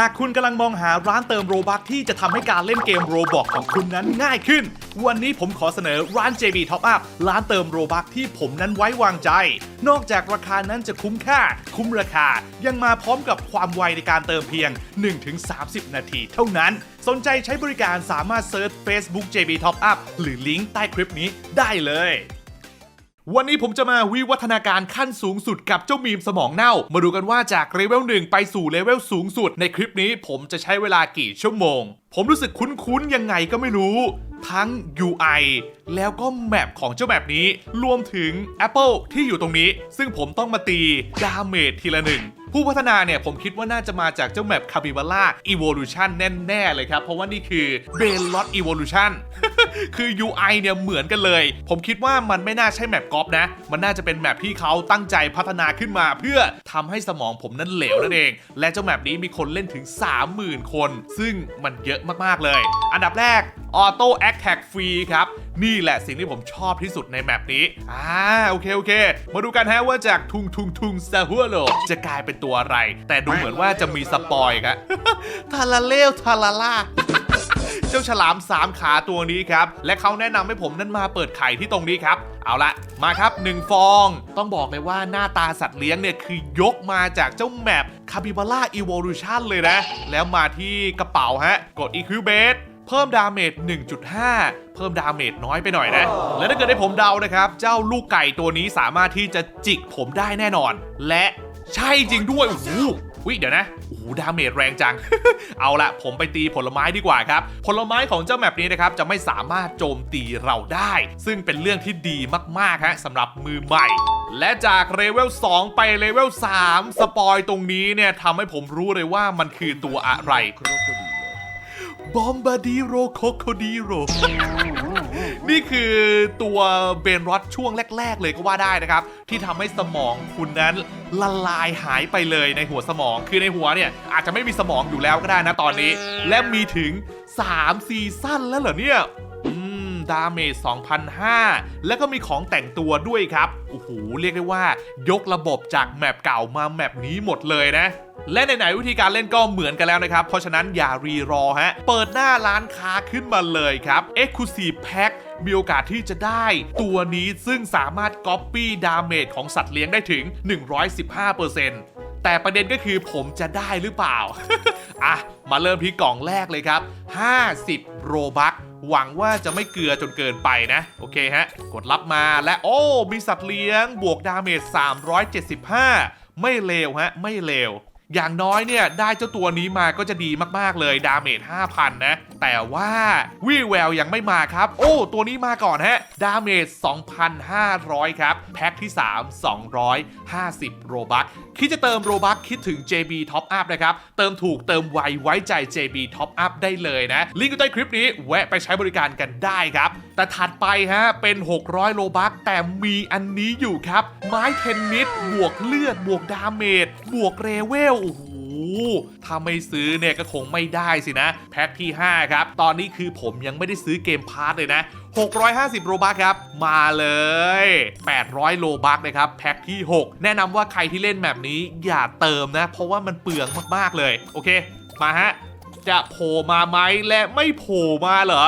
หากคุณกำลังมองหาร้านเติมโรบัคที่จะทำให้การเล่นเกมโรบอกของคุณนั้นง่ายขึ้น วันนี้ผมขอเสนอร้าน JB Top Up ร้านเติมโรบัคที่ผมนั้นไว้วางใจ นอกจากราคานั้นจะคุ้มค่า คุ้มราคา ยังมาพร้อมกับความไวในการเติมเพียง 1-30 นาทีเท่านั้น สนใจใช้บริการสามารถเซิร์ช Facebook JB Top Up หรือลิงก์ใต้คลิปนี้ได้เลย วันนี้ผมจะมาวิวัฒนาการขั้นสูงสุดกับเจ้ามีมสมองเน่า มาดูกันว่าจากเลเวล1ไปสู่เลเวลสูงสุด ในคลิปนี้ผมจะใช้เวลากี่ชั่วโมง ผมรู้สึกคุ้นๆยังไงก็ไม่รู้ ทั้ง UI แล้วก็แมปของเจ้าแบบนี้ รวมถึง Apple ที่อยู่ตรงนี้ ซึ่งผมต้องมาตีดาเมจทีละหนึ่งผู้พัฒนาเนี่ยผมคิดว่าน่าจะมาจากเจ้าแมป c a p i b a r a Evolution แน่ ๆ เลยครับ เพราะว่านี่คือ b a l o t Evolution คือ UI เนี่ยเหมือนกันเลย ผมคิดว่ามันไม่น่าใช่แมปกอล์ฟนะ มันน่าจะเป็นแมปที่เขาตั้งใจพัฒนาขึ้นมา เพื่อทำให้สมองผมนั้นเหลวนั่นเอง และเจ้าแมปนี้มีคนเล่นถึง 30,000 คน ซึ่งมันเยอะมากๆเลย อันดับแรก Auto Attack Free คแท็กฟรีครับ นี่แหละสิ่งที่ผมชอบที่สุดในแมปนี้ อ่า โอเค โอเค มาดูกันฮะว่าจากทุงทุงทุงซาฮัวโลจะกลายเป็นตัวอะไร แต่ดูเหมือนว่าจะมีสปอยครับทาลาเลวทาลาล่าเจ้าฉลาม 3 ขาตัวนี้ครับ และเขาแนะนำให้ผมนั้นมาเปิดไข่ที่ตรงนี้ครับ เอาละมาครับ 1 ฟอง ต้องบอกเลยว่าหน้าตาสัตว์เลี้ยงเนี่ย คือยกมาจากเจ้าแมปคาปิบาร่าอีวอลูชันเลยนะ แล้วมาที่กระเป๋าฮะ กด Incubate เเพิ่มดาเมจ 1.5 เพิ่มดาเมจน้อยไปหน่อยนะ และถ้าเกิดให้ผมเดานะครับ เจ้าลูกไก่ตัวนี้สามารถที่จะจิกผมได้แน่นอน และใช่จริงด้วยโอ้โหวิเดี๋ยวนะโอ้โหดาเมจแรงจัง เอาละผมไปตีผลไม้ดีกว่าครับ ผลไม้ของเจ้าแมปนี้นะครับ จะไม่สามารถโจมตีเราได้ ซึ่งเป็นเรื่องที่ดีมากๆฮะสำหรับมือใหม่ และจากเลเวล 2 ไปเลเวล 3 สปอยตรงนี้เนี่ยทำให้ผมรู้เลยว่ามันคือตัวอะไร บอมบาดีโรโคโคดีโร นี่คือตัวเบนรอดช่วงแรก ๆ เลยก็ว่าได้นะครับ ที่ทำให้สมองคุณนั้นละลายหายไปเลยในหัวสมอง คือในหัวเนี่ย อาจจะไม่มีสมองอยู่แล้วก็ได้นะตอนนี้ และมีถึง 3 ซีซั่นแล้วเหรอเนี่ย ดาเมจ2,005 แล้วก็มีของแต่งตัวด้วยครับ โอ้โห เรียกได้ว่ายกระบบจากแมปเก่ามาแมปนี้หมดเลยนะและไหนๆวิธีการเล่นก็เหมือนกันแล้วนะครับ เพราะฉะนั้นอย่ารีรอฮะ เปิดหน้าร้านค้าขึ้นมาเลยครับ Exclusive Pack มีโอกาสที่จะได้ตัวนี้ซึ่งสามารถ Copy ดาเมจของสัตว์เลี้ยงได้ถึง 115%แต่ประเด็นก็คือผมจะได้หรือเปล่า อะ มาเริ่มที่กล่องแรกเลยครับ 50 โรบัค หวังว่าจะไม่เกลือจนเกินไปนะ โอเคฮะ กดรับมาและโอ้มีสัตว์เลี้ยง บวกดาเมจ375 ไม่เลวฮะ ไม่เลวอย่างน้อยเนี่ย ได้เจ้าตัวนี้มาก็จะดีมากๆเลยดาเมจ 5,000 นะ แต่ว่าวีแววยังไม่มาครับ โอ้ ตัวนี้มาก่อนฮะ ดาเมจ 2,500 ครับ แพ็คที่ 3 250 โรบัค คิดจะเติมโรบัคคิดถึง JB Top Up นะครับ เติมถูกเติมไวไว้ใจ JB Top Up ได้เลยนะ ลิงก์อยู่ใต้คลิปนี้แวะไปใช้บริการกันได้ครับ แต่ถัดไปฮะเป็น 600 โลบัคแต่มีอันนี้อยู่ครับ ไม้เทนนิสบวกเลือดบวกดาเมจบวกเรเวลโอ้โห ถ้าไม่ซื้อเนี่ยก็คงไม่ได้สินะ แพ็คที่ 5 ครับ ตอนนี้คือผมยังไม่ได้ซื้อเกมพาร์ทเลยนะ 650โลบัคครับ มาเลย 800 โลบัคนะครับ แพ็คที่ 6 แนะนำว่าใครที่เล่นแบบนี้อย่าเติมนะ เพราะว่ามันเปลืองมากๆเลย โอเค มาฮะ จะโผล่มาไหมและไม่โผล่มาเหรอ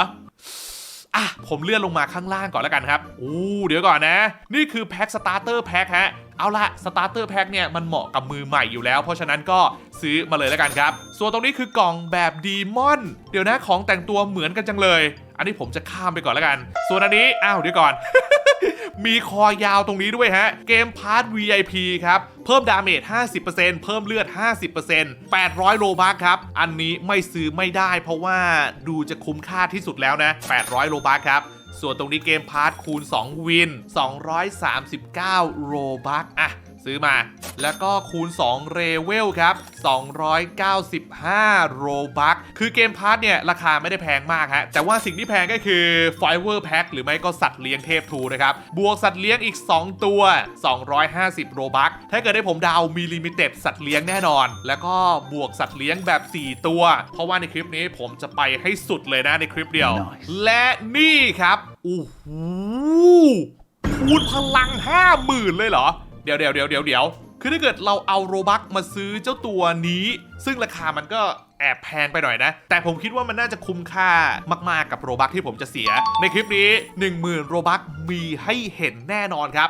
อะผมเลื่อนลงมาข้างล่างก่อนแล้วกันครับอู้เดี๋ยวก่อนนะ นี่คือแพ็คสตาร์เตอร์แพ็คฮะเอาละสตาร์เตอร์แพ็คเนี่ยมันเหมาะกับมือใหม่อยู่แล้ว เพราะฉะนั้นก็ซื้อมาเลยแล้วกันครับ ส่วนตรงนี้คือกล่องแบบดีมอน เดี๋ยวนะของแต่งตัวเหมือนกันจังเลย อันนี้ผมจะข้ามไปก่อนแล้วกัน ส่วนอันนี้อ้าวเดี๋ยวก่อน มีคอยาวตรงนี้ด้วยฮะ เกมพาร์ท VIP ครับ เพิ่มดาเมจ 50%เพิ่มเลือด 50% 800 โลบัคครับ อันนี้ไม่ซื้อไม่ได้เพราะว่าดูจะคุ้มค่าที่สุดแล้วนะ 800 โลบัคครับส่วนตรงนี้เกมพาร์ทคูณ 2 วิน 239โลบัคอะ ซื้อมา แล้วก็คูณ 2 เรเวลครับ 295 โรบัคคือเกมพาร์ทเนี่ย ราคาไม่ได้แพงมากฮะ แต่ว่าสิ่งที่แพงก็คือไฟเวอร์แพ็คหรือไม่ก็สัตว์เลี้ยงเทพทูนะครับ บวกสัตว์เลี้ยงอีก 2 ตัว 250 โรบัคถ้าเกิดได้ผมเดาวมีลิมิเต็ดสัตว์เลี้ยงแน่นอน แล้วก็บวกสัตว์เลี้ยงแบบ 4 ตัว เพราะว่าในคลิปนี้ผมจะไปให้สุดเลยนะในคลิปเดียวและนี่ครับโอ้โหคูณพลัง 50,000 เลยเหรอเดี๋ยวเดี๋ยวเดี๋ยวเดี๋ยวเดี๋ยวคือถ้าเกิดเราเอาโรบักมาซื้อเจ้าตัวนี้ ซึ่งราคามันก็แอบแพงไปหน่อยนะ แต่ผมคิดว่ามันน่าจะคุ้มค่ามาก ๆ กับโรบักที่ผมจะเสีย ในคลิปนี้ 10,000 โรบักมีให้เห็นแน่นอนครับ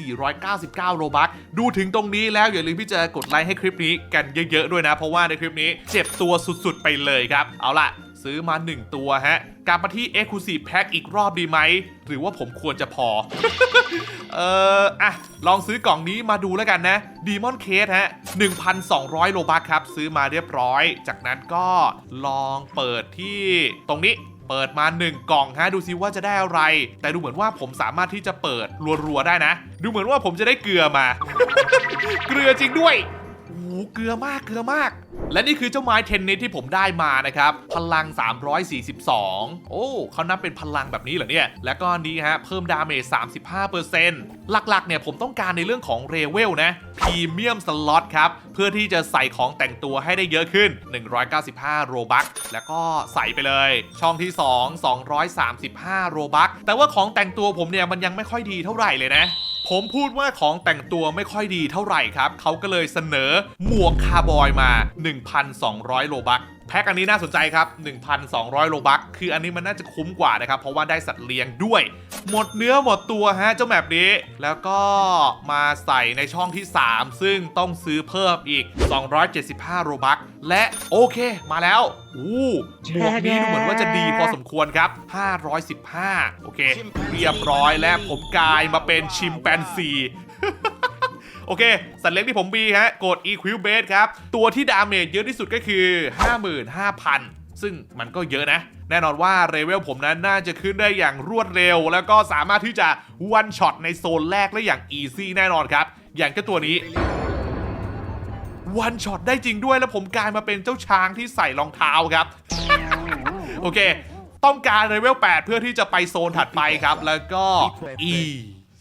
5,499 โรบักดูถึงตรงนี้แล้วอย่าลืมที่จะกดไลค์ให้คลิปนี้กันเยอะ ๆ ด้วยนะ เพราะว่าในคลิปนี้เจ็บตัวสุด ๆ ไปเลยครับ เอาล่ะ ซื้อมา 1 ตัวฮะ กลับมาที่ Exclusive Pack อีกรอบดีไหม หรือว่าผมควรจะพอ เอออะ ลองซื้อกล่องนี้มาดูแล้วกันนะ Demon Case ฮะ 1,200 โลบัคครับ ซื้อมาเรียบร้อย จากนั้นก็ลองเปิดที่ตรงนี้เปิดมา 1 กล่องฮะดูซิว่าจะได้อะไร แต่ดูเหมือนว่าผมสามารถที่จะเปิดรัวๆได้นะ ดูเหมือนว่าผมจะได้เกลือมา เกลือจริงด้วย เกลือมากเกลือมาก และนี่คือเจ้าไม้เทนนิสที่ผมได้มานะครับ พลัง 342 โอ้เขานับเป็นพลังแบบนี้เหรอเนี่ย แล้วก็นี้ฮะ เพิ่มดาเมจ 35%หลักๆ เนี่ยผมต้องการในเรื่องของเรเวลนะพรีเมียมสล็อตครับ เพื่อที่จะใส่ของแต่งตัวให้ได้เยอะขึ้น 195 โรบัคแล้วก็ใส่ไปเลย ช่องที่ 2 235 โรบัคแต่ว่าของแต่งตัวผมเนี่ยมันยังไม่ค่อยดีเท่าไหร่เลยนะ ผมพูดว่าของแต่งตัวไม่ค่อยดีเท่าไหร่ครับ เขาก็เลยเสนอหมวกคาร์บอยมา 1,200 โลบัค แพ็คอันนี้น่าสนใจครับ 1,200 โลบัคคืออันนี้มันน่าจะคุ้มกว่านะครับ เพราะว่าได้สัตว์เลี้ยงด้วย หมดเนื้อหมดตัวฮะเจ้าแมปนี้ แล้วก็มาใส่ในช่องที่ 3 ซึ่งต้องซื้อเพิ่มอีก 275 โลบัคและโอเคมาแล้วอู้หมวกนี้ดูเหมือนว่าจะดีพอสมควรครับ 515 โอเค เรียบร้อยและผมกลายมาเป็นชิมแปนซี โอเค สัตว์เลี้ยงที่ผมมีฮะกด Equil Base ครับ ตัวที่ดาเมจเยอะที่สุดก็คือ 55,000 ซึ่งมันก็เยอะนะ แน่นอนว่าเรเวลผมนั้นน่าจะขึ้นได้อย่างรวดเร็ว แล้วก็สามารถที่จะวันช็อตในโซนแรกได้อย่างอีซี่แน่นอนครับ อย่างเจ้าตัวนี้วันช็อตได้จริงด้วยแล้วผมกลายมาเป็นเจ้าช้างที่ใส่รองเท้าครับ โอเค ต้องการเลเวล8เพื่อที่จะไปโซนถัดไปครับ แล้วก็ E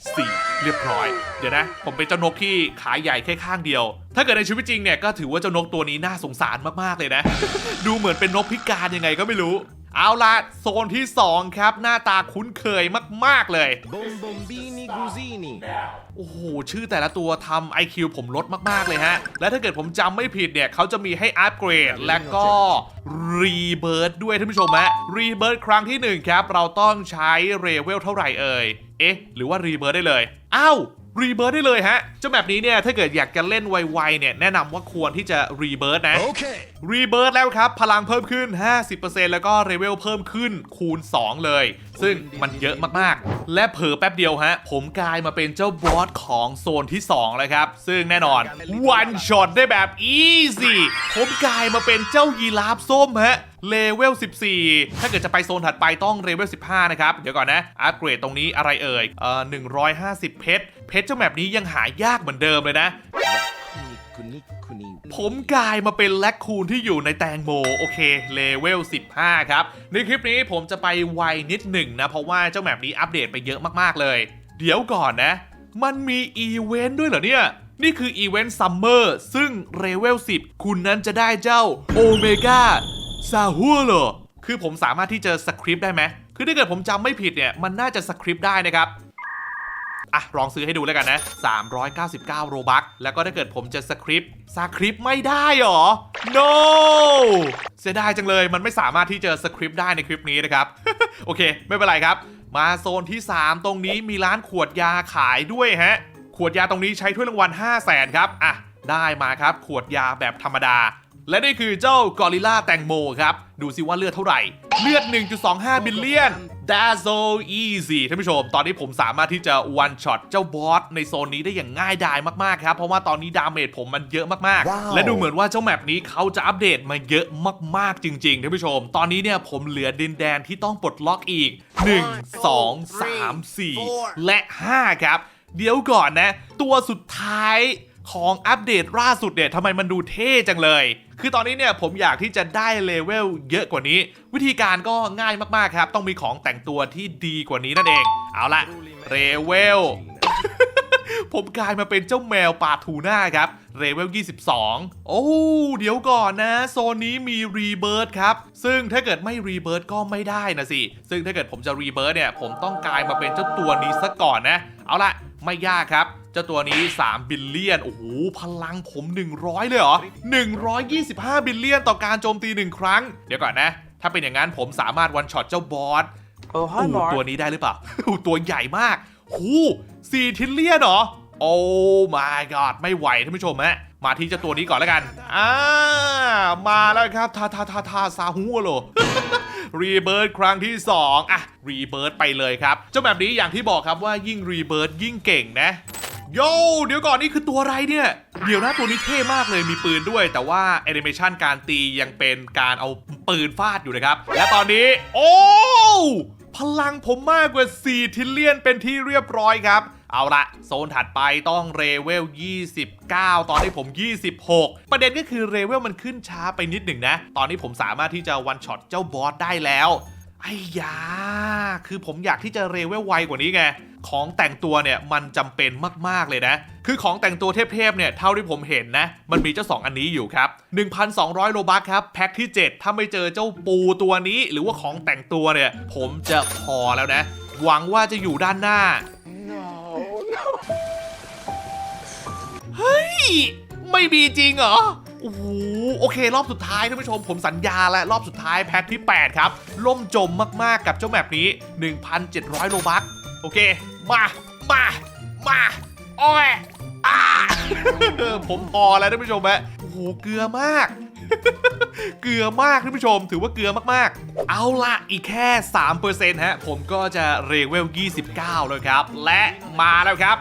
4 เรียบร้อย เดี๋ยวนะ ผมเป็นเจ้านกที่ขาใหญ่แค่ข้างเดียว ถ้าเกิดในชีวิตจริงเนี่ยก็ถือว่าเจ้านกตัวนี้น่าสงสารมากๆเลยนะ ดูเหมือนเป็นนกพิการยังไงก็ไม่รู้ เอาล่ะโซนที่ 2 ครับ หน้าตาคุ้นเคยมากๆเลย Bombombini Gusini. โอ้โห ชื่อแต่ละตัวทำ IQ ผมลดมากๆเลยฮะ และถ้าเกิดผมจำไม่ผิดเนี่ยเขาจะมีให้อัปเกรด และก็รีเบิร์ดด้วยท่านผู้ชมฮะรีเบิร์ดครั้งที่ 1 ครับ เราต้องใช้เรเวลเท่าไหร่เอ่ย เอ๊ะ หรือว่ารีเบิร์ดได้เลย อ้าวรีเบิร์ดได้เลยฮะ เจ้าแบบนี้เนี่ย ถ้าเกิดอยากจะเล่นไวๆเนี่ย แนะนำว่าควรที่จะรีเบิร์ดนะ Okay. รีเบิร์ดแล้วครับ พลังเพิ่มขึ้น 50%แล้วก็เรเวลเพิ่มขึ้นคูณ 2 เลย ซึ่งมันเยอะมากๆ และเผลอแป๊บเดียวฮะ ผมกลายมาเป็นเจ้าบอสของโซนที่2แล้วครับ ซึ่งแน่นอนวันช็อตได้แบบอีซี่ผมกลายมาเป็นเจ้ายีราฟส้มฮะ เลเวล 14 ถ้าเกิดจะไปโซนถัดไปต้องเลเวล 15 นะครับ เดี๋ยวก่อนนะ อัปเกรดตรงนี้อะไรเอ่ยเอ่อ150 เพชร เพชรเจ้าแมปนี้ยังหายากเหมือนเดิมเลยนะผมกลายมาเป็นแลคคูนที่อยู่ในแตงโม โอเคเลเวล 15 ครับ ในคลิปนี้ผมจะไปไวนิดหนึ่งนะ เพราะว่าเจ้าแมปนี้อัปเดตไปเยอะมากๆเลย เดี๋ยวก่อนนะ มันมีอีเวนต์ด้วยเหรอเนี่ยนี่คืออีเวนต์ซัมเมอร์ซึ่งเลเวล 10 คุณนั้นจะได้เจ้าโอเมก้า ซาฮัวเหรอ คือผมสามารถที่จะสคริปต์ได้ไหม คือถ้าเกิดผมจำไม่ผิดเนี่ย มันน่าจะสคริปต์ได้นะครับ อะ ลองซื้อให้ดูแล้วกันนะ 399 โรบัคแล้วก็ถ้าเกิดผมจะสคริปต์สคริปต์ไม่ได้หรอ no เสียดายจังเลย มันไม่สามารถที่จะสคริปต์ได้ในคลิปนี้นะครับ โอเค ไม่เป็นไรครับ มาโซนที่ 3 ตรงนี้มีร้านขวดยาขายด้วยฮะ ขวดยาตรงนี้ใช้ถ้วยรางวัล 5 0 0แสนครับ อะ ได้มาครับ ขวดยาแบบธรรมดา และนี่คือเจ้ากอริลลาแตงโมครับ ดูสิว่าเลือดเท่าไหร่ เลือด 1.25 บิลเลียน That's so easy ท่านผู้ชม ตอนนี้ผมสามารถที่จะ one shot เจ้าบอสในโซนนี้ได้อย่างง่ายดายมาก ๆ ครับ เพราะว่าตอนนี้ดาเมจผมมันเยอะมากว้าวๆและดูเหมือนว่าเจ้าแมปนี้เขาจะอัปเดตมาเยอะมาก ๆ จริง ๆ ท่านผู้ชม ตอนนี้เนี่ยผมเหลือดินแดนที่ต้องปลดล็อกอีก 1 2 3 4 และ 5 ครับ เดี๋ยวก่อนนะ ตัวสุดท้าย ของอัปเดตล่าสุดเนี่ยทำไมมันดูเท่จังเลย คือตอนนี้เนี่ยผมอยากที่จะได้เลเวลเยอะกว่านี้ วิธีการก็ง่ายมากๆครับ ต้องมีของแต่งตัวที่ดีกว่านี้นั่นเอง เอาละเรเวลผมกลายมาเป็นเจ้าแมวปาทูน่าครับเรเวล 22 โอ้ เดี๋ยวก่อนนะ โซนนี้มีรีเบิร์ดครับ ซึ่งถ้าเกิดไม่รีเบิร์ดก็ไม่ได้นะสิ ซึ่งถ้าเกิดผมจะรีเบิร์ดเนี่ย ผมต้องกลายมาเป็นเจ้าตัวนี้ซะก่อนนะ เอาละไม่ยากครับ เจ้าตัวนี้ 3 บิลเลียน โอ้โห พลังผม 100 เลยเหรอ 125 บิลเลียนต่อการโจมตี 1 ครั้ง เดี๋ยวก่อนนะ ถ้าเป็นอย่างนั้นผมสามารถวันช็อตเจ้าบอส Oh, hi, อู้ Mark. ตัวนี้ได้หรือเปล่าอู้ตัวใหญ่มากหูสี่ทิลเลียนเหรอ โอ้ my god ไม่ไหวท่านผู้ชมฮะมาที่เจ้าตัวนี้ก่อนแล้วกันอ่ามาแล้วครับทาทาทาทาซาฮูโลรีเบิร์ดครั้งที่ 2อะรีเบิร์ดไปเลยครับ เจ้าแบบนี้อย่างที่บอกครับว่ายิ่งรีเบิร์ดยิ่งเก่งนะ โย่เดี๋ยวก่อนนี่คือตัวอะไรเนี่ย เดี๋ยวนะตัวนี้เท่มากเลยมีปืนด้วย แต่ว่าแอนิเมชันการตียังเป็นการเอาปืนฟาดอยู่นะครับ และตอนนี้ โอ้พลังผมมากกว่า 4 ทิลเลียนเป็นที่เรียบร้อยครับ เอาละโซนถัดไปต้องเรเวล 29 ตอนนี้ผม 26 ประเด็นก็คือเรเวลมันขึ้นช้าไปนิดหนึ่งนะ ตอนนี้ผมสามารถที่จะวันช็อตเจ้าบอสได้แล้ว ไอ้ยา คือผมอยากที่จะเรเวลไวกว่านี้ไง ของแต่งตัวเนี่ยมันจำเป็นมาก ๆ เลยนะ คือของแต่งตัวเทพๆเนี่ยเท่าที่ผมเห็นนะ มันมีเจ้า 2 อันนี้อยู่ครับ 1,200 โลบัคครับ แพ็คที่ 7 ถ้าไม่เจอเจ้าปูตัวนี้ หรือว่าของแต่งตัวเนี่ย ผมจะพอแล้วนะ หวังว่าจะอยู่ด้านหน้าเฮ้ย ไม่มีจริงเหรอโอ้โหโอเค รอบสุดท้ายท่านผู้ชมผมสัญญาแล้วรอบสุดท้ายแพ็คที่ 8 ครับ ล่มจมมากๆกับเจ้าแมปนี้ 1,700 โลบัค โอเค มา มา มาอ้อยอ่า ผมพอแล้วท่านผู้ชมฮะโอ้โห เกลือมาก เกลือมากท่านผู้ชม ถือว่าเกลือมากๆ เอาละอีกแค่ 3%ฮะ ผมก็จะเรเวล 29 แล้วครับ และมาแล้วครับ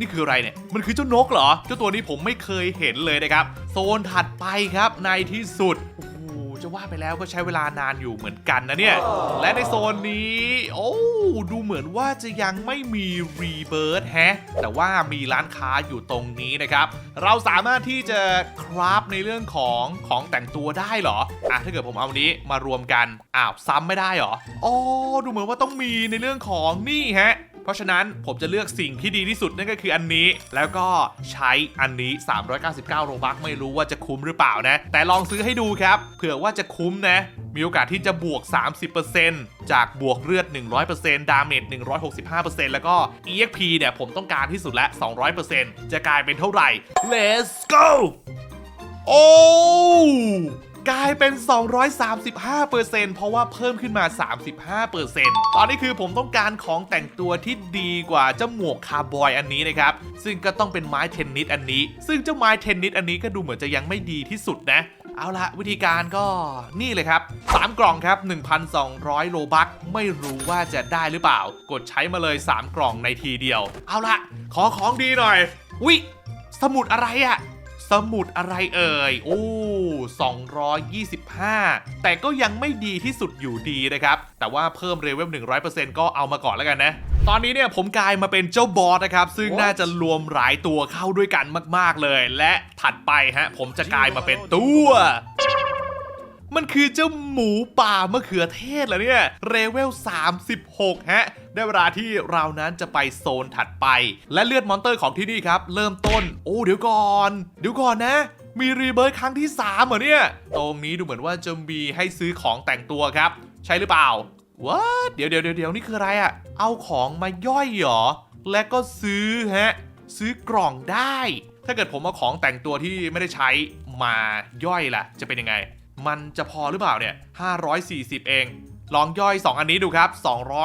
นี่คืออะไรเนี่ย มันคือเจ้านกเหรอ เจ้าตัวนี้ผมไม่เคยเห็นเลยนะครับ โซนถัดไปครับในที่สุด โอ้โห จะว่าไปแล้วก็ใช้เวลานานอยู่เหมือนกันนะเนี่ย และในโซนนี้ โอ้ดูเหมือนว่าจะยังไม่มีรีเบิร์ดแฮะ แต่ว่ามีร้านค้าอยู่ตรงนี้นะครับ เราสามารถที่จะคราฟในเรื่องของของแต่งตัวได้เหรอ อะถ้าเกิดผมเอาอันนี้มารวมกัน อ้าว ซ้ำไม่ได้เหรอ อ๋อ ดูเหมือนว่าต้องมีในเรื่องของนี่ฮะเพ ราะฉะนั้นผมจะเลือกสิ่งที่ดีที่สุดนั่นก็คืออันนี้ แล้วก็ใช้อันนี้ 399 โรบัคไม่รู้ว่าจะคุ้มหรือเปล่านะ แต่ลองซื้อให้ดูครับ เผื่อว่าจะคุ้มนะ มีโอกาสที่จะบวก 30%จากบวกเลือด 100%ดาเมจ165%แล้วก็ EXP เนี่ยผมต้องการที่สุดละ 200%จะกลายเป็นเท่าไหร่ Let's go โอ้ กลายเป็น 235%เพราะว่าเพิ่มขึ้นมา 35%ตอนนี้คือผมต้องการของแต่งตัวที่ดีกว่าเจ้าหมวกคาร์บอยอันนี้นะครับ ซึ่งก็ต้องเป็นไม้เทนนิสอันนี้ ซึ่งเจ้าไม้เทนนิสอันนี้ก็ดูเหมือนจะยังไม่ดีที่สุดนะเอาละวิธีการก็นี่เลยครับ 3 กล่องครับ 1,200 โลบัคไม่รู้ว่าจะได้หรือเปล่า กดใช้มาเลย 3 กล่องในทีเดียว เอาละขอของดีหน่อยวิสมุดอะไรอะ สมุดอะไรเอ่ย โอ้ 225 แต่ก็ยังไม่ดีที่สุดอยู่ดีนะครับ แต่ว่าเพิ่มเลเวล100%ก็เอามาก่อนแล้วกันนะ ตอนนี้เนี่ยผมกลายมาเป็นเจ้าบอสนะครับ ซึ่งน่าจะรวมหลายตัวเข้าด้วยกันมาก ๆเลย และถัดไปฮะผมจะกลายมาเป็นตัว มันคือเจ้าหมูป่ามะเขือเทศเหรอเนี่ยเรเวล 36 ฮะ ได้เวลาที่เรานั้นจะไปโซนถัดไป และเลือดมอนเตอร์ของที่นี่ครับ เริ่มต้น โอ้ เดี๋ยวก่อน เดี๋ยวก่อนนะ มีรีเบิร์ตครั้งที่ 3 เหรอเนี่ย ตรงนี้ดูเหมือนว่าจะมีให้ซื้อของแต่งตัวครับ ใช่หรือเปล่าว้าเดี๋ยวเดี๋ยวเดี๋ยวเดี๋ยวนี่คืออะไรอะเอาของมาย่อยเหรอ และก็ซื้อฮะ ซื้อกล่องได้ ถ้าเกิดผมเอาของแต่งตัวที่ไม่ได้ใช้มาย่อยล่ะ จะเป็นยังไง มันจะพอหรือเปล่าเนี่ย 540 เอง ลองย่อย 2 อันนี้ดูครับ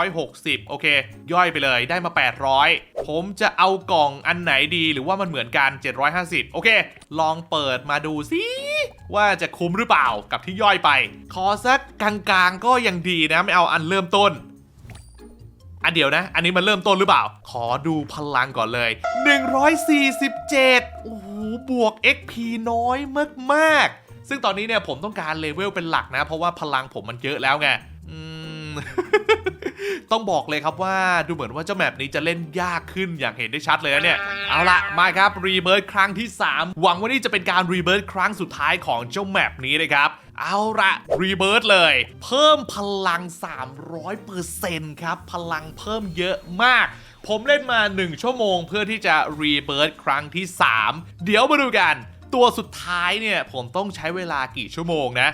260 โอเค ย่อยไปเลยได้มา 800 ผมจะเอากล่องอันไหนดีหรือว่ามันเหมือนกัน 750 โอเค ลองเปิดมาดูสิว่าจะคุ้มหรือเปล่ากับที่ย่อยไป ขอสักกลางๆก็ยังดีนะ ไม่เอาอันเริ่มต้น อันเดียวนะ อันนี้มันเริ่มต้นหรือเปล่า ขอดูพลังก่อนเลย 147 โอ้โห บวก XP น้อยมากๆ ซึ่งตอนนี้เนี่ยผมต้องการเลเวลเป็นหลักนะ เพราะว่าพลังผมมันเยอะแล้วไงต้องบอกเลยครับว่าดูเหมือนว่าเจ้าแมปนี้จะเล่นยากขึ้นอย่างเห็นได้ชัดเลยเนี่ย เอาละมาครับรีเบิร์ตครั้งที่ 3 หวังว่านี่จะเป็นการรีเบิร์ตครั้งสุดท้ายของเจ้าแมปนี้นะครับ เอาละรีเบิร์ตเลย เพิ่มพลัง 300%ครับ พลังเพิ่มเยอะมาก ผมเล่นมา 1 ชั่วโมงเพื่อที่จะรีเบิร์ตครั้งที่ 3 เดี๋ยวมาดูกัน ตัวสุดท้ายเนี่ย ผมต้องใช้เวลากี่ชั่วโมงนะ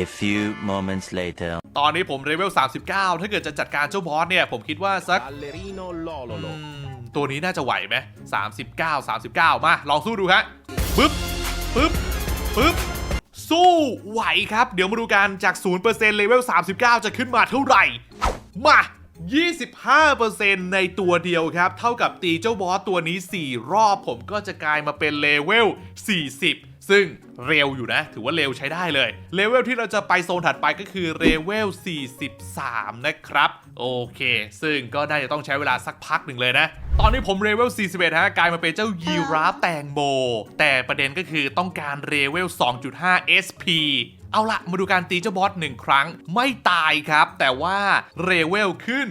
A few moments later. ตอนนี้ผมเลเวล 39 ถ้าเกิดจะจัดการเจ้าบอสเนี่ย ผมคิดว่าสัก Ballerino Lololo. อืมตัวนี้น่าจะไหวไหม39 39 มา ลองสู้ดูฮะปึ๊บปึ๊บปึ๊บสู้ไหวครับ เดี๋ยวมาดูกันจาก 0%เลเวล 39 จะขึ้นมาเท่าไหร่ มา 25%ในตัวเดียวครับ เท่ากับตีเจ้าบอสตัวนี้ 4 รอบผมก็จะกลายมาเป็นเลเวล 40 ซึ่งเร็วอยู่นะ ถือว่าเร็วใช้ได้เลย เลเวลที่เราจะไปโซนถัดไปก็คือเลเวล 43 นะครับ โอเค ซึ่งก็น่าจะต้องใช้เวลาสักพักหนึ่งเลยนะ ตอนนี้ผมเลเวล 41 ฮะ กลายมาเป็นเจ้ายีราฟแตงโม แต่ประเด็นก็คือต้องการเลเวล 2.5 SP เอาละมาดูการตีเจ้าบอสหนึ่งครั้งไม่ตายครับ แต่ว่าเรเวลขึ้น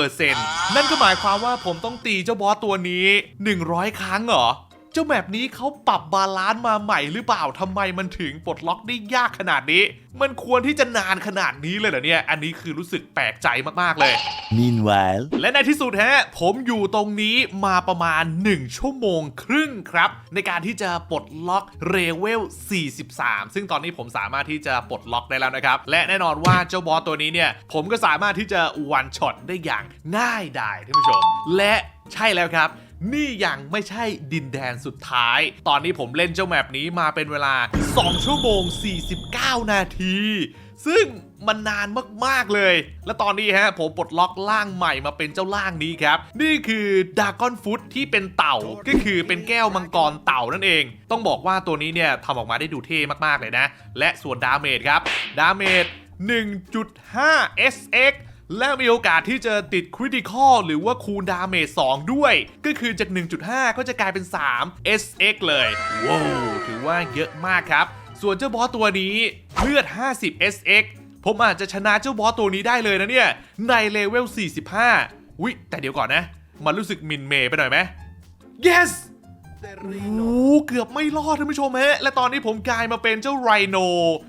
1%นั่นก็หมายความว่าผมต้องตีเจ้าบอสตัวนี้ 100 ครั้งเหรอ จ้าแมปนี้เขาปรับบาลานซ์มาใหม่หรือเปล่าทำไมมันถึงปลดล็อกได้ยากขนาดนี้ มันควรที่จะนานขนาดนี้เลยเหรอเนี่ย อันนี้คือรู้สึกแปลกใจมาก ๆ เลย Meanwhile. และในที่สุดฮะ ผมอยู่ตรงนี้มาประมาณ 1 ชั่วโมงครึ่งครับ ในการที่จะปลดล็อกเรเวล 43 ซึ่งตอนนี้ผมสามารถที่จะปลดล็อกได้แล้วนะครับ และแน่นอนว่าเจ้าบอสตัวนี้เนี่ย ผมก็สามารถที่จะวันช็อตได้อย่างง่ายดายท่านผู้ชม และใช่แล้วครับ นี่ยังไม่ใช่ดินแดนสุดท้าย ตอนนี้ผมเล่นเจ้าแมปนี้มาเป็นเวลา 2 ชั่วโมง 49 นาที ซึ่งมันนานมาก ๆ เลย และตอนนี้ฮะ ผมปลดล็อกล่างใหม่มาเป็นเจ้าล่างนี้ครับ นี่คือดากอนฟุตที่เป็นเต่า ก็คือเป็นแก้วมังกรเต่านั่นเอง ต้องบอกว่าตัวนี้เนี่ยทำออกมาได้ดูเท่มาก ๆ เลยนะ และส่วนดาเมจครับ ดาเมจ1.5 SX และมีโอกาสที่จะติดคริติคอลหรือว่าคูณดาเมจ2ด้วย ก็คือจาก 1.5 ก็จะกลายเป็น 3 SX เลยว้าวถือว่าเยอะมากครับ ส่วนเจ้าบอสตัวนี้เลือด 50 SX ผมอาจจะชนะเจ้าบอสตัวนี้ได้เลยนะเนี่ย ในเลเวล 45 วิแต่เดี๋ยวก่อนนะ มันรู้สึกมินเมย์ไปหน่อยไหม yes โอ้เกือบไม่รอดท่านผู้ชมฮะ และตอนนี้ผมกลายมาเป็นเจ้าไรโน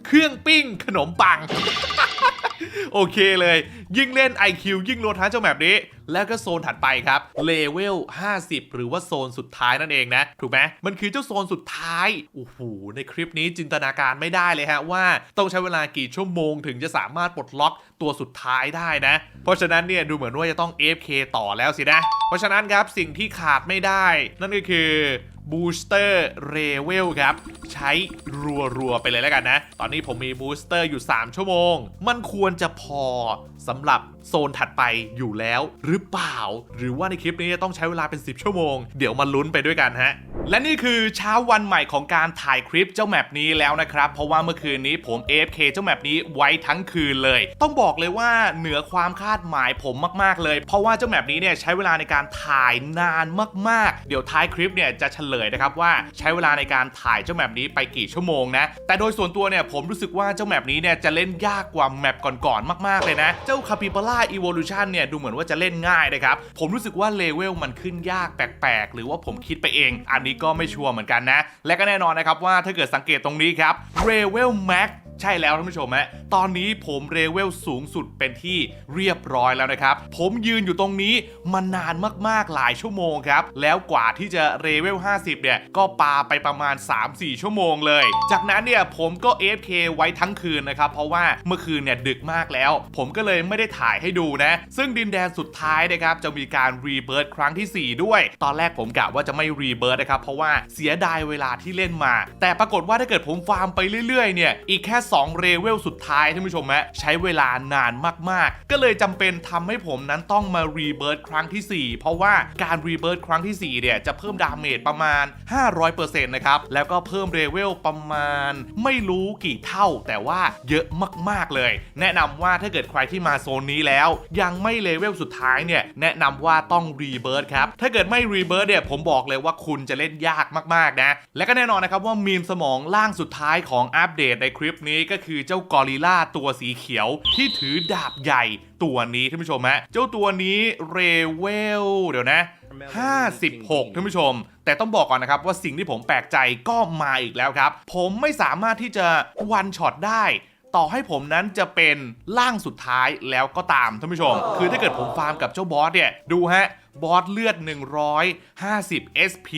เครื่องปิ้งขนมปัง โอเคเลย ยิ่งเล่น IQ ยิ่งลดท้าเจ้าแมปนี้ แล้วก็โซนถัดไปครับเลเวล 50 หรือว่าโซนสุดท้ายนั่นเองนะ ถูกไหมมันคือเจ้าโซนสุดท้าย โอ้โห ในคลิปนี้จินตนาการไม่ได้เลยฮะว่าต้องใช้เวลากี่ชั่วโมงถึงจะสามารถปลดล็อกตัวสุดท้ายได้นะ เพราะฉะนั้นเนี่ยดูเหมือนว่าจะต้อง AFK ต่อแล้วสินะ เพราะฉะนั้นครับสิ่งที่ขาดไม่ได้ นั่นก็คือ บูสเตอร์เรเวลครับ ใช้รัวๆ ไปเลยแล้วกันนะ ตอนนี้ผมมีบูสเตอร์อยู่ 3 ชั่วโมง มันควรจะพอสำหรับ โซนถัดไปอยู่แล้วหรือเปล่า หรือว่าในคลิปนี้จะต้องใช้เวลาเป็น 10 ชั่วโมง เดี๋ยวมาลุ้นไปด้วยกันฮะ และนี่คือเช้าวันใหม่ของการถ่ายคลิปเจ้าแมปนี้แล้วนะครับ เพราะว่าเมื่อคืนนี้ผม AFK เจ้าแมปนี้ไว้ทั้งคืนเลย ต้องบอกเลยว่าเหนือความคาดหมายผมมาก ๆ เลย เพราะว่าเจ้าแมปนี้เนี่ยใช้เวลาในการถ่ายนานมาก ๆ เดี๋ยวท้ายคลิปเนี่ยจะเฉลยนะครับว่าใช้เวลาในการถ่ายเจ้าแมปนี้ไปกี่ชั่วโมงนะ แต่โดยส่วนตัวเนี่ยผมรู้สึกว่าเจ้าแมปนี้เนี่ยจะเล่นยากกว่าแมปก่อนๆมากๆเลยนะ เจ้าคาปิบาร่าอีโวลูชันเนี่ยดูเหมือนว่าจะเล่นง่ายนะครับ ผมรู้สึกว่าเลเวลมันขึ้นยากแปลกๆ หรือว่าผมคิดไปเอง อันนี้ก็ไม่ชัวร์เหมือนกันนะ และก็แน่นอนนะครับว่าถ้าเกิดสังเกตตรงนี้ครับเลเวลแม็ก ใช่แล้วท่านผู้ชมฮะตอนนี้ผมเรเวลสูงสุดเป็นที่เรียบร้อยแล้วนะครับ ผมยืนอยู่ตรงนี้มานานมากๆหลายชั่วโมงครับ แล้วกว่าที่จะเรเวล 50 เนี่ย ก็ปาไปประมาณ 3-4 ชั่วโมงเลย จากนั้นเนี่ยผมก็ AFK ไว้ทั้งคืนนะครับ เพราะว่าเมื่อคืนเนี่ยดึกมากแล้ว ผมก็เลยไม่ได้ถ่ายให้ดูนะ ซึ่งดินแดนสุดท้ายนะครับ จะมีการรีเบิร์ตครั้งทีสี่4 ด้วย ตอนแรกผมกะว่าจะไม่รีเบิร์ตนะครับเพราะว่าเสียดายเวลาที่เล่นมา แต่ปรากฏว่าถ้าเกิดผมฟาร์มไปเรื่อยๆเนี่ยอีกแค่2เรเวลสุดท้ายท่านผู้ชมฮะใช้เวลานานมากๆ ก็เลยจำเป็นทำให้ผมนั้นต้องมารีเบิร์ตครั้งทีสี่4 เพราะว่าการรีเบิร์ตครั้งทีสี่ 4 เนี่ย จะเพิ่มดาเมจประมาณ 500%นะครับ แล้วก็เพิ่มเรเวลประมาณ ไม่รู้กี่เท่า แต่ว่าเยอะมากๆเลย แนะนำว่าถ้าเกิดใครที่มาโซนนี้แล้ว ยังไม่เลเวลสุดท้ายเนี่ยแนะนำว่าต้องรีเบิร์ตครับ ถ้าเกิดไม่รีเบิร์ตเนี่ยผมบอกเลยว่าคุณจะเล่นยากมากๆนะ และก็แน่นอนนะครับว่ามีมสมองล่างสุดท้ายของอัปเดตในคลิปนี้ก็คือเจ้ากอริลลาตัวสีเขียวที่ถือดาบใหญ่ตัวนี้ท่านผู้ชมฮะเจ้าตัวนี้เรเวลเดี๋ยวนะ56ท่านผู้ชม แต่ต้องบอกก่อนนะครับว่าสิ่งที่ผมแปลกใจก็มาอีกแล้วครับ ผมไม่สามารถที่จะวันช็อตได้ต่อให้ผมนั้นจะเป็นล่างสุดท้ายแล้วก็ตามท่านผู้ชม คือถ้าเกิดผมฟาร์มกับเจ้าบอสเนี่ย ดูฮะ บอสเลือด 150 SP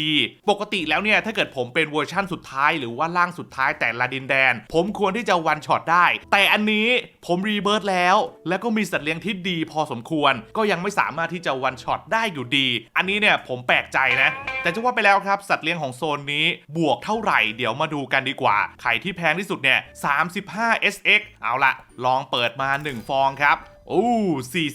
ปกติแล้วเนี่ย ถ้าเกิดผมเป็นเวอร์ชั่นสุดท้ายหรือว่าล่างสุดท้ายแต่ละดินแดน ผมควรที่จะวันช็อตได้ แต่อันนี้ผมรีเบิร์ตแล้ว แล้วก็มีสัตว์เลี้ยงที่ดีพอสมควร ก็ยังไม่สามารถที่จะวันช็อตได้อยู่ดี อันนี้เนี่ยผมแปลกใจนะ แต่จะว่าไปแล้วครับสัตว์เลี้ยงของโซนนี้บวกเท่าไหร่เดี๋ยวมาดูกันดีกว่า ไข่ที่แพงที่สุดเนี่ย 35 SX เอาละลองเปิดมา 1 ฟองครับ โอ้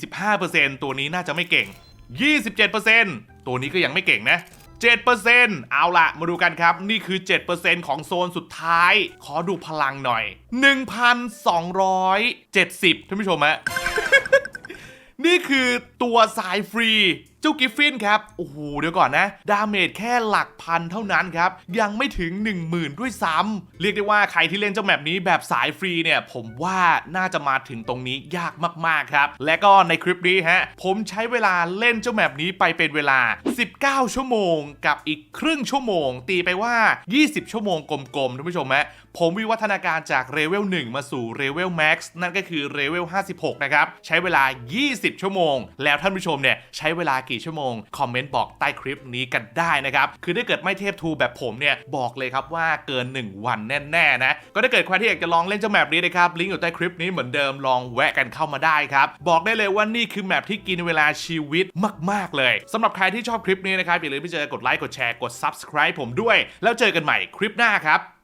45%ตัวนี้น่าจะไม่เก่ง 27%ตัวนี้ก็ยังไม่เก่งนะ7%เอาละมาดูกันครับ นี่คือ 7%ของโซนสุดท้าย ขอดูพลังหน่อย 1,270ท่านผู้ชมฮะนี่คือตัวสายฟรี เจ้ากิฟฟินครับ โอ้โห เดี๋ยวก่อนนะ ดาเมจแค่หลักพันเท่านั้นครับ ยังไม่ถึง 10,000 ด้วยซ้ำ เรียกได้ว่าใครที่เล่นเจ้าแมปนี้แบบสายฟรีเนี่ย ผมว่าน่าจะมาถึงตรงนี้ยากมาก ๆ ครับ และก็ในคลิปนี้ฮะ ผมใช้เวลาเล่นเจ้าแมปนี้ไปเป็นเวลา 19 ชั่วโมง กับอีกครึ่งชั่วโมง ตีไปว่า 20 ชั่วโมงกลมๆท่านผู้ชมฮะผมวิวัฒนาการจากเลเวล1มาสู่เลเวลแม็กซ์นั่นก็คือเลเวล56 นะครับ ใช้เวลา 20 ชั่วโมง แล้วท่านผู้ชมเนี่ยใช้เวลากี่ชั่วโมง คอมเมนต์บอกใต้คลิปนี้กันได้นะครับ คือถ้าเกิดไม่เทพทูแบบผมเนี่ย บอกเลยครับว่าเกิน 1 วันแน่ๆนะ ก็ถ้าเกิดใครที่อยากจะลองเล่นเจ้าแมปนี้นะครับ ลิงก์อยู่ใต้คลิปนี้เหมือนเดิมลองแวะกันเข้ามาได้ครับ บอกได้เลยว่านี่คือแมปที่กินเวลาชีวิตมาก ๆ เลยสำหรับใครที่ชอบคลิปนี้นะครับอย่าลืมที่จะกดไลค์กดแชร์กด subscribe ผมด้วย แล้วเจอกันใหม่คลิปหน้าครับ